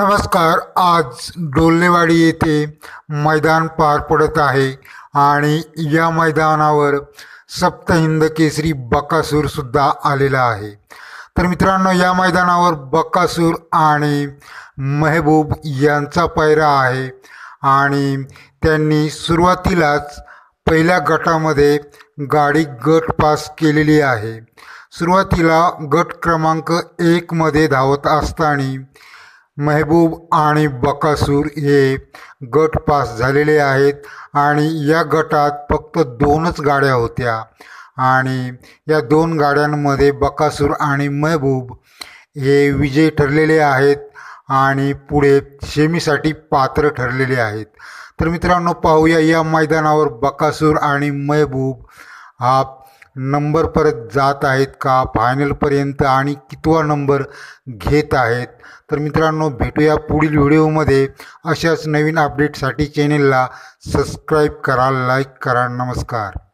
नमस्कार आज डोलनेवाडी येथे मैदान पार पडत आहे आणि या मैदानावर सप्तहिंद केसरी बकासूरसुद्धा आलेला आहे. तर मित्रांनो या मैदानावर बकासूर आणि मेहबूब यांचा पायरा आहे आणि त्यांनी सुरुवातीलाच पहिल्या गटामध्ये गाडी गट पास केलेली आहे. सुरुवातीला गट क्रमांक एकमध्ये धावत असताना मेहबूब आणि बकासूर हे गट पास झालेले आहेत आणि या गटात फक्त दोनच गाड्या होत्या. आणि या दोन गाड्यांमध्ये बकासूर आणि मेहबूब हे विजयी ठरलेले आहेत आणि पुढे सेमीसाठी पात्र ठरलेले आहेत. तर मित्रांनो पाहूया या मैदानावर बकासूर आणि मेहबूब हा नंबर परत जात आहेत का? फायनलपर्यंत आणि कितवा नंबर घेत आहेत? तर मित्रांनो भेटूया पुढील व्हिडिओमध्ये. अशाच नवीन अपडेटसाठी चॅनेलला सबस्क्राईब करा लाईक करा. नमस्कार.